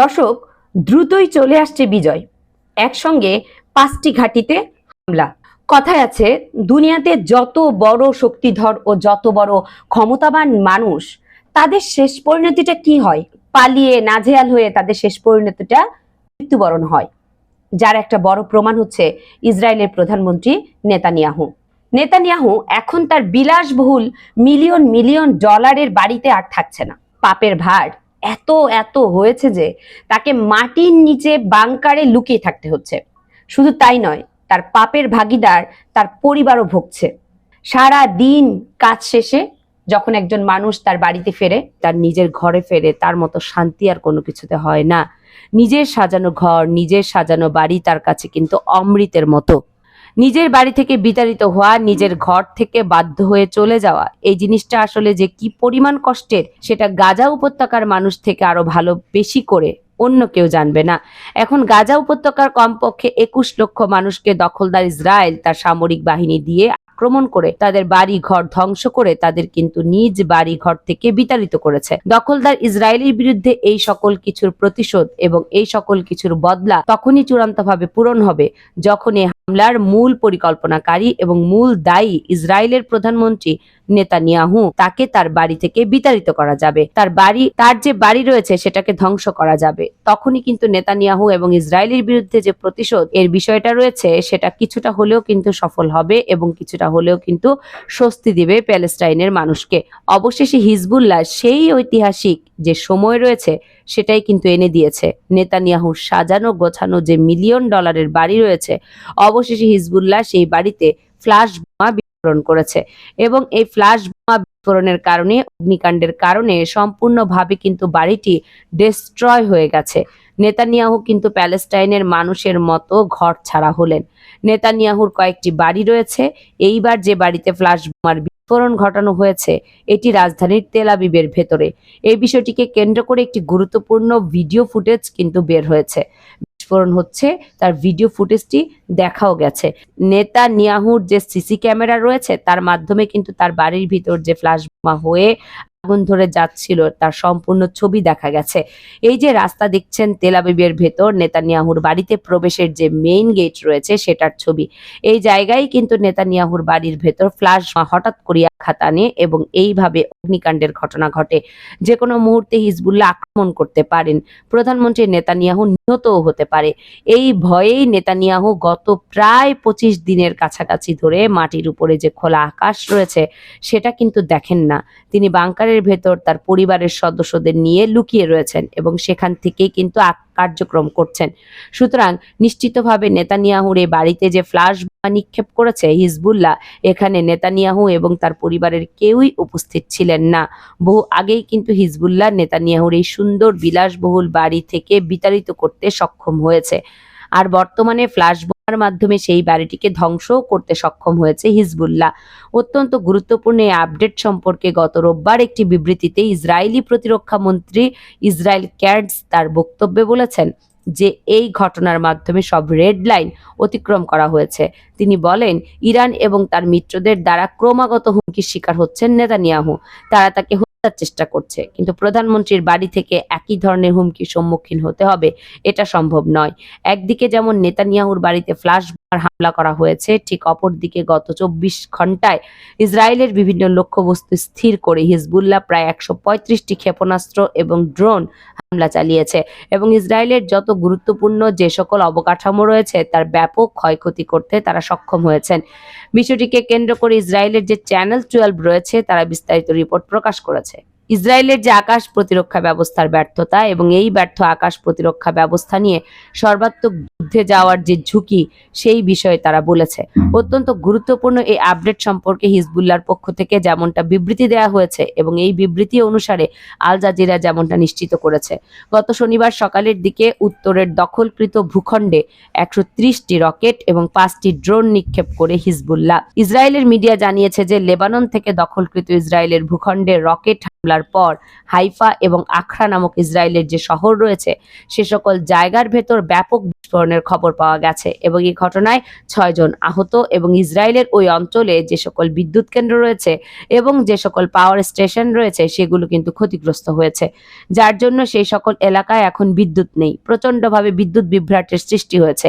দর্শক, দ্রুতই চলে আসছে বিজয়। একসঙ্গে পাঁচটি ঘাঁটিতে হামলা। কথায় আছে, দুনিয়াতে যত বড় শক্তিধর ও যত বড় ক্ষমতাবান মানুষ, তাদের শেষ পরিণতিটা কি হয়? পালিয়ে নাজেহাল হয়ে তাদের শেষ পরিণতিটা মৃত্যুবরণ হয়। যার একটা বড় প্রমাণ হচ্ছে ইসরায়েলের প্রধানমন্ত্রী নেতানিয়াহু। নেতানিয়াহু এখন তার বিলাসবহুল মিলিয়ন মিলিয়ন ডলারের বাড়িতে আর থাকছে না। পাপের ভার এত এত হয়েছে যে তাকে মাটির নিচে বাংকারে লুকিয়ে থাকতে হচ্ছে। শুধু তাই নয়, তার পাপের ভাগিদার তার পরিবারও ভুগছে। সারা দিন কাজ শেষে যখন একজন মানুষ তার বাড়িতে ফেরে, তার নিজের ঘরে ফেরে, তার মতো শান্তি আর কোনো কিছুতে হয় না। নিজের সাজানো ঘর, নিজের সাজানো বাড়ি তার কাছে কিন্তু অমৃতের মতো। নিজের বাড়ি থেকে বিতাড়িত হওয়া, নিজের ঘর থেকে বাধ্য হয়ে চলে যাওয়া, এই জিনিসটা আসলে যে কি পরিমাণ কষ্টের, সেটা গাজা উপত্যকার মানুষ থেকে আরও ভালো বেশি করে অন্য কেউ জানবে না। এখন গাজা উপত্যকার কমপক্ষে একুশ লক্ষ মানুষকে দখলদার ইসরায়েল তার সামরিক বাহিনী দিয়ে আক্রমণ করে তাদের বাড়ি ঘর ধ্বংস করে তাদের কিন্তু নিজ বাড়ি ঘর থেকে বিতাড়িত করেছে। দখলদার ইসরায়েলের বিরুদ্ধে এই সকল কিছুর প্রতিশোধ এবং এই সকল কিছুর বদলা তখনই চূড়ান্তভাবে পূরণ হবে যখন হামলার মূল পরিকল্পনাকারী এবং মূল দায়ী ইসরায়েলের প্রধানমন্ত্রী নেতানিয়াহু, তাকে তার বাড়ি থেকে বিতাড়িত করা যাবে। তার বাড়ি, তার যে বাড়ি রয়েছে সেটাকে ধ্বংস করা যাবে। তখনই কিন্তু নেতানিয়াহু এবং ইসরায়েলের বিরুদ্ধে যে প্রতিশোধ, এর বিষয়টা রয়েছে, সেটা কিছুটা হলেও কিন্তু সফল হবে এবং কিছুটা হলেও কিন্তু স্বস্তি দিবে প্যালেস্টাইনের মানুষকে। অবশেষে হিজবুল্লাহ সেই ঐতিহাসিক যে সময় রয়েছে সেটাই কিন্তু এনে দিয়েছে। নেতানিয়াহুর সাজানো গোছানো যে মিলিয়ন ডলারের বাড়ি রয়েছে, অবশেষে হিজবুল্লাহ সেই বাড়িতে ফ্লাশ বোমা বিস্ফোরণ করেছে এবং এই ফ্লাশ বোমা বিস্ফোরণের কারণে, অগ্নিকাণ্ডের কারণে সম্পূর্ণভাবে কিন্তু বাড়িটি ডিস্ট্রয় হয়ে গেছে। নেতানিয়াহু কিন্তু প্যালেস্টাইনের মানুষের মতো ঘর ছাড়া হলেন। নেতানিয়াহুর কয়েকটি বাড়ি রয়েছে, এইবার যে বাড়িতে ফ্লাশ বোমার বিস্ফোরণ ঘটানো হয়েছে এটি রাজধানীর তেলাবিবের ভেতরে। এই বিষয়টিকে কেন্দ্র করে একটি গুরুত্বপূর্ণ ভিডিও ফুটেজ কিন্তু বের হয়েছে। বিস্ফোরণ হচ্ছে, তার ভিডিও ফুটেজটি দেখাও গেছে। নেতা নিয়াহুর যে সিসি ক্যামেরা রয়েছে, তার মাধ্যমে কিন্তু তার বাড়ির ভিতর যে ফ্ল্যাশ বোমা হয়ে আগুন ধরে যাচ্ছিল, তার সম্পূর্ণ ছবি দেখা গেছে। এই যে রাস্তা দেখছেন তেলাবিবের ভেতর, নেতানিয়াহুর বাড়িতে প্রবেশের যে মেইন গেট রয়েছে সেটার ছবি। এই জায়গায় কিন্তু নেতানিয়াহুর বাড়ির ভেতর ফ্লাশ হঠাৎ করিয়া খাতানে এবং এইভাবে অগ্নিকাণ্ডের ঘটনা ঘটে। যে কোনো মুহূর্তে হিজবুল্লাহ আক্রমণ করতে পারেন। প্রধানমন্ত্রী নেতানিয়াহু নিহতও হতে পারে। এই ভয়েই নেতানিয়াহু গত প্রায় পঁচিশ দিনের কাছাকাছি ধরে মাটির উপরে যে খোলা আকাশ রয়েছে, সেটা কিন্তু দেখেন না। তিনি বাংকারের ভেতর তার পরিবারের সদস্যদের নিয়ে লুকিয়ে রয়েছেন এবং সেখান থেকেই কিন্তু কার্যক্রম করছেন। সুতরাং নিশ্চিতভাবে নেতানিয়াহুর এ বাড়িতে যে ফ্লাশ নিক্ষেপ করেছে হিজবুল্লাহ, এখানে নেতানিয়াহু এবং তার পরিবারের কেউই উপস্থিত ছিলেন না। বহু আগেই কিন্তু হিজবুল্লাহ নেতানিয়াহুর এই সুন্দর বিলাসবহুল বাড়ি থেকে বিতাড়িত করতে সক্ষম হয়েছে। আর বর্তমানে ফ্লাশ বোমার মাধ্যমে সেই বাড়িটিকে ধ্বংসও করতে সক্ষম হয়েছে হিজবুল্লাহ। অত্যন্ত গুরুত্বপূর্ণ এই আপডেট সম্পর্কে গত রোববার একটি বিবৃতিতে ইসরায়েলি প্রতিরক্ষা মন্ত্রী ইসরায়েল ক্যাডস তার বক্তব্যে বলেছেন যে এই ঘটনার মাধ্যমে সব রেড লাইন অতিক্রম করা হয়েছে। তিনি বলেন, ইরান এবং তার মিত্রদের দ্বারা ক্রমাগত হুমকির শিকার হচ্ছেন নেতানিয়াহু। তারা তাকে হত্যার চেষ্টা করছে। কিন্তু প্রধানমন্ত্রীর বাড়ি থেকে একই ধরনের হুমকির সম্মুখীন হতে হবে, এটা সম্ভব নয়। একদিকে যেমন নেতানিয়াহুর বাড়িতে ফ্লাশ হামলা করা হয়েছে। ঠিক অপরদিকে গত চব্বিশ ঘন্টায় ইসরায়েলের বিভিন্ন লক্ষ্যবস্তু স্থির করে হিজবুল্লাহ প্রায় একশো পঁয়ত্রিশটি ক্ষেপণাস্ত্র এবং ড্রোন হামলা চালিয়েছে এবং ইসরায়েলের যত গুরুত্বপূর্ণ যে সকল অবকাঠামো রয়েছে, তার ব্যাপক ক্ষয়ক্ষতি করতে তারা সক্ষম হয়েছেন। বিষয়টিকে কেন্দ্র করে ইসরায়েলের যে চ্যানেল টুয়েলভ রয়েছে, তারা বিস্তারিত রিপোর্ট প্রকাশ করেছে। ইসরায়েলের যে আকাশ প্রতিরক্ষা ব্যবস্থার ব্যর্থতা এবং এই ব্যর্থ আকাশ প্রতিরক্ষা ব্যবস্থা নিয়ে সর্বাত্মক যুদ্ধে যাওয়ার যে ঝুঁকি, সেই বিষয়ে তারা বলেছে। অত্যন্ত গুরুত্বপূর্ণ এই আপডেট সম্পর্কে হিজবুল্লাহর পক্ষ থেকে যেমনটা বিবৃতি দেওয়া হয়েছে এবং এই বিবৃতি অনুসারে আল জাজিরা যেমনটা নিশ্চিত করেছে। গত শনিবার সকালের দিকে উত্তরের দখলকৃত ভূখণ্ডে একশো ত্রিশটি রকেট এবং পাঁচটি ড্রোন নিক্ষেপ করে হিজবুল্লাহ। ইসরায়েলের মিডিয়া জানিয়েছে যে, লেবানন থেকে দখলকৃত ইসরায়েলের ভূখণ্ডে রকেট হামলার পর হাইফা এবং আখড়া নামক ইসরায়েলের যে শহর রয়েছে, সে সকল জায়গার ভেতর ব্যাপক বিস্ফোরণের খবর পাওয়া গেছে এবং এই ঘটনায় ছয়জন আহত এবং ইসরায়েলের ওই অঞ্চলে যে সকল বিদ্যুৎ কেন্দ্র রয়েছে এবং যে সকল পাওয়ার স্টেশন রয়েছে, সেগুলো কিন্তু ক্ষতিগ্রস্ত হয়েছে। যার জন্য সেই সকল এলাকায় এখন বিদ্যুৎ নেই। প্রচণ্ডভাবে বিদ্যুৎ বিভ্রাটের সৃষ্টি হয়েছে।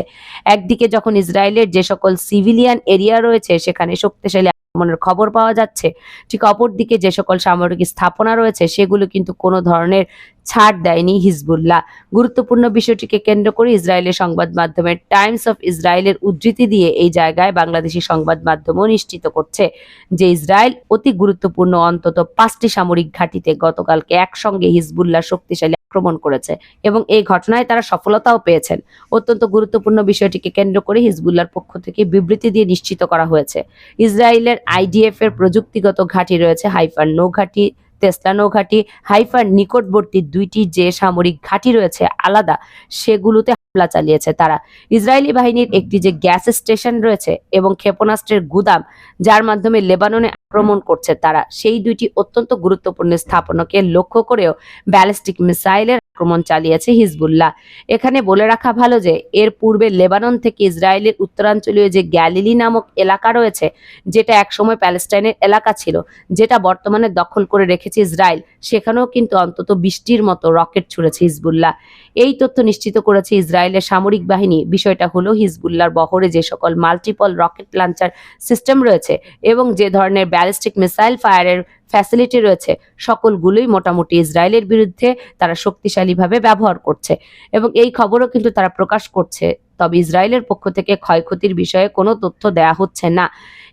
একদিকে যখন ইসরায়েলের যে সকল সিভিলিয়ান এরিয়া রয়েছে, সেখানে শক্তিশালী আক্রমণের খবর পাওয়া যাচ্ছে। ঠিক অপরদিকে যে সকল সামরিক স্থাপনা রয়েছে, সেগুলো কিন্তু কোনো ধরনের ছাড় দেয়নি হিজবুল্লাহ। গুরুত্বপূর্ণ বিষয়টিকে কেন্দ্র করে ইসরায়েলের সংবাদ মাধ্যমের টাইমস অফ ইসরায়েলের উদ্ধৃতি দিয়ে এই জায়গায় বাংলাদেশি সংবাদ মাধ্যমও নিশ্চিত করছে যে ইসরায়েল অতি গুরুত্বপূর্ণ অন্তত পাঁচটি সামরিক ঘাঁটিতে গতকালকে একসঙ্গে হিজবুল্লাহ শক্তিশালী আক্রমণ করেছে এবং এই ঘটনায় তারা সফলতাও পেয়েছেন। অত্যন্ত গুরুত্বপূর্ণ বিষয়টিকে কেন্দ্র করে হিজবুল্লাহর পক্ষ থেকে বিবৃতি দিয়ে নিশ্চিত করা হয়েছে। ইসরায়েলের আইডিএফ এর প্রযুক্তিগত ঘাঁটি রয়েছে, হাইফার নৌঘাঁটি তেসলা নৌঘাঁটি হাইফার নিকটবর্তী দুইটি যে সামরিক ঘাঁটি রয়েছে আলাদা, সেগুলোতে হামলা চালিয়েছে তারা। ইসরায়েলি বাহিনীর একটি যে গ্যাস স্টেশন রয়েছে এবং ক্ষেপণাস্ত্রের গুদাম, যার মাধ্যমে লেবাননে আক্রমণ করছে তারা, সেই দুইটি অত্যন্ত গুরুত্বপূর্ণ স্থাপনাকে লক্ষ্য করেও ব্যালিস্টিক মিসাইলের আক্রমণ চালিয়েছে হিজবুল্লাহ। এখানে বলে রাখা ভালো যে, এর পূর্বে লেবানন থেকে ইসরায়েলের উত্তরাঞ্চলীয় যে গ্যালিলি নামক এলাকা রয়েছে, যেটা একসময় প্যালেস্টাইনের এলাকা ছিল, যেটা বর্তমানে দখল করে রেখেছে ইসরায়েল, সেখানেও কিন্তু অন্তত বৃষ্টির মতো রকেট ছুড়েছে হিজবুল্লাহ। এই তথ্য নিশ্চিত করেছে ইসরায়েলের সামরিক বাহিনী। বিষয়টা হলো হিজবুল্লাহর বহরে যে সকল মাল্টিপল রকেট লঞ্চার সিস্টেম রয়েছে এবং যে ধরনের ব্যালিস্টিক মিসাইল ফায়ারের ফ্যাসিলিটি রয়েছে। সকলগুলোই মোটামুটি ইসরায়েলের বিরুদ্ধে তারা শক্তিশালীভাবে ব্যবহার করছে। এবং এই খবরও কিন্তু তারা প্রকাশ করছে। তবে ইসরায়েলের পক্ষ থেকে ক্ষয়ক্ষতির বিষয়ে কোনো তথ্য দেয়া হচ্ছে না।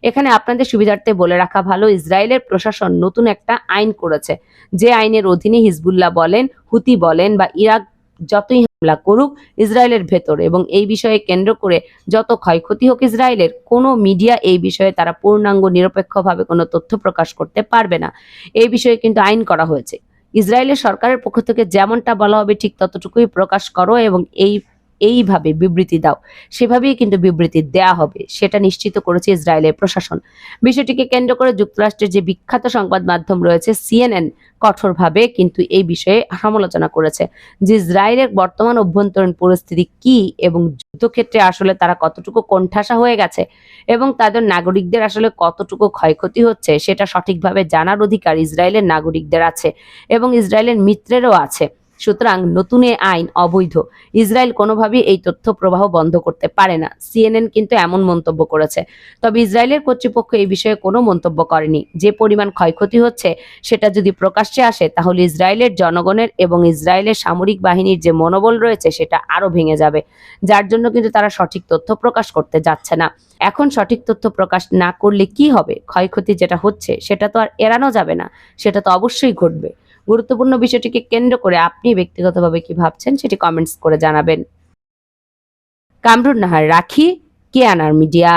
এখানে আপনাদের সুবিধার্থে বলে রাখা ভালো, ইসরায়েলের প্রশাসন নতুন একটা আইন করেছে। যে আইনের অধীনে হিজবুল্লাহ বলেন, হুতি বলেন বা ইরাক যতই হামলা করুক, ইসরায়েলের ভেতর। এবং এই বিষয়ে কেন্দ্র করে যত ক্ষয়ক্ষতি হোক, ইসরায়েলের কোনো মিডিয়া এই বিষয়ে তারা পূর্ণাঙ্গ, নিরপেক্ষভাবে কোনো তথ্য প্রকাশ করতে পারবে না। এই বিষয়ে কিন্তু আইন করা হয়েছে। ইসরায়েলের সরকারের পক্ষ থেকে যেমনটা বলা হবে, ঠিক ততটুকুই প্রকাশ করো এবং এই এইভাবে বিবৃতি দাও। সেভাবেই কিন্তু বিবৃতি দেয়া হবে। সেটা নিশ্চিত করেছে ইসরায়েলের প্রশাসন। বিষয়টিকে কেন্দ্র করে যুক্তরাষ্ট্রের যে বিখ্যাত সংবাদ মাধ্যম রয়েছে সিএনএন কঠোরভাবে কিন্তু এই বিষয়ে সমালোচনা করেছে যে ইসরায়েলের বর্তমান অভ্যন্তরীণ পরিস্থিতি কি এবং যুদ্ধক্ষেত্রে আসলে তারা কতটুকু কোণঠাসা হয়ে গেছে এবং তাদের নাগরিকদের আসলে কতটুকু ক্ষয়ক্ষতি হচ্ছে সেটা সঠিকভাবে জানার অধিকার ইসরায়েলের নাগরিকদের আছে এবং ইসরায়েলের মিত্রেরও আছে। সুতরাং নতুন এ আইন অবৈধ। ইসরায়েল কোনোভাবেই এই তথ্য প্রবাহ বন্ধ করতে পারে না। সিএনএন কিন্তু এমন মন্তব্য করেছে। তবে ইসরায়েলের কর্তৃপক্ষ এই বিষয়ে কোনো মন্তব্য করেনি। যে পরিমাণ ক্ষয়ক্ষতি হচ্ছে, সেটা যদি প্রকাশ্যে আসে, তাহলে ইসরায়েলের জনগণের এবং ইসরায়েলের সামরিক বাহিনীর যে মনোবল রয়েছে, সেটা আরও ভেঙে যাবে। যার জন্য কিন্তু তারা সঠিক তথ্য প্রকাশ করতে যাচ্ছে না। এখন সঠিক তথ্য প্রকাশ না করলে কি হবে? ক্ষয়ক্ষতি যেটা হচ্ছে, সেটা তো আর এড়ানো যাবে না। সেটা তো অবশ্যই ঘটবে। গুরুত্বপূর্ণ বিষয়টিকে কেন্দ্র করে আপনি ব্যক্তিগতভাবে কি ভাবছেন সেটি কমেন্টস করে জানাবেন। কামরুন নাহার রাখি, কেয়ানার মিডিয়া।